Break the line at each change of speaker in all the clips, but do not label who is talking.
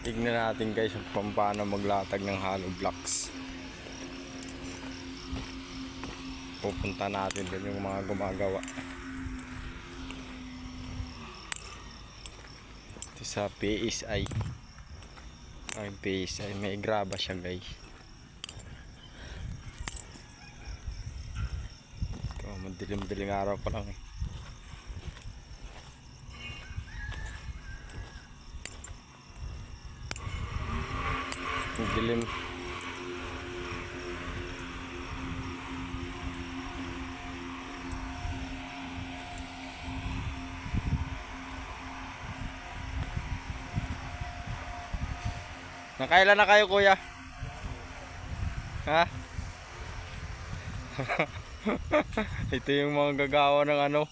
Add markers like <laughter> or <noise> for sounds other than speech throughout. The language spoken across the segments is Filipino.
Tignan natin guys kung paano maglatag ng hollow blocks. Pupunta natin doon yung mga gumagawa. Ito sa PSI. Ay, PSI. May graba siya guys. Ito, madilim-dilim araw pa lang eh. Ang dilim. Nakailan na kayo kuya? Ha? <laughs> Ito yung mga gagawa ng ano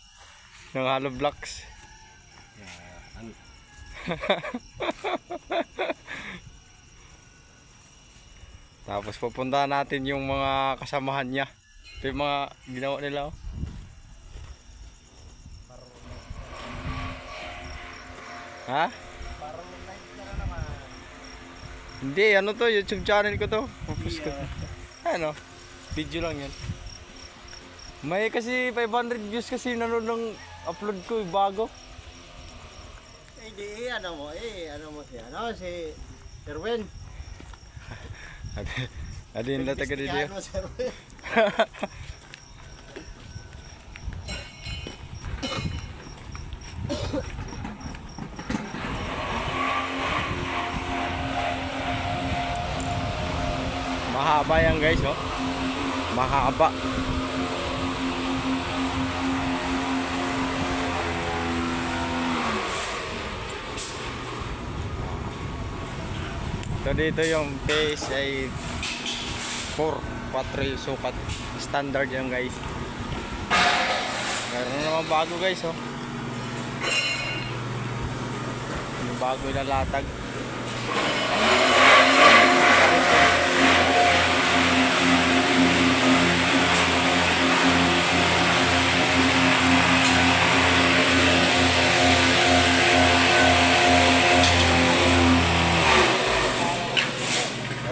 ng hollow blocks. <laughs> Tapos pupuntahan natin yung mga kasamahan niya. Ito yung mga ginawa nila. Oh. Ha? Hindi, ano to? YouTube channel ko to. Tapos ko. Ano? Video lang yan. May kasi 500 views kasi nanood ng upload ko, eh, bago.
Eh, di, ano mo, eh, ano mo si, ano, si Erwin.
Adi yung lataga di dia.
Ano, si Erwin?
Mahaba yan guys, oh. Mahaba. So dito yung base ay 4, 4 yung sukat. Standard yan guys. Meron na naman bago guys, oh. Yung bago na latag.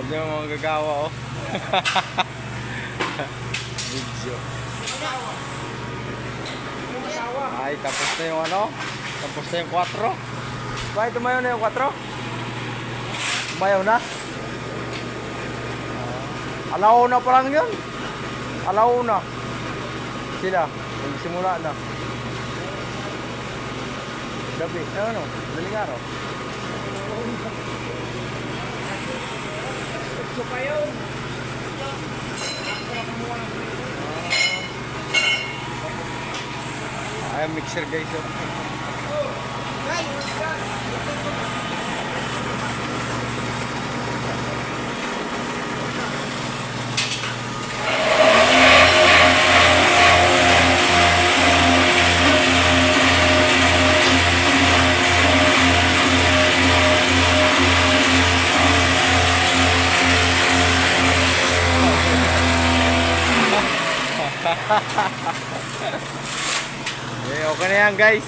Ito yung mga gagawa oh. <laughs> Video. Ay, tapos na yung ano? Tapos na yung 4. Bakit tumayo na yung 4? Tumayo na? Ah, alauna pa lang yun. Alauna. Sila. Nagsimula na. Gabi. Ano? Daling araw. Ay, mixer guys. Oh. <laughs> Eh, okay na yan guys.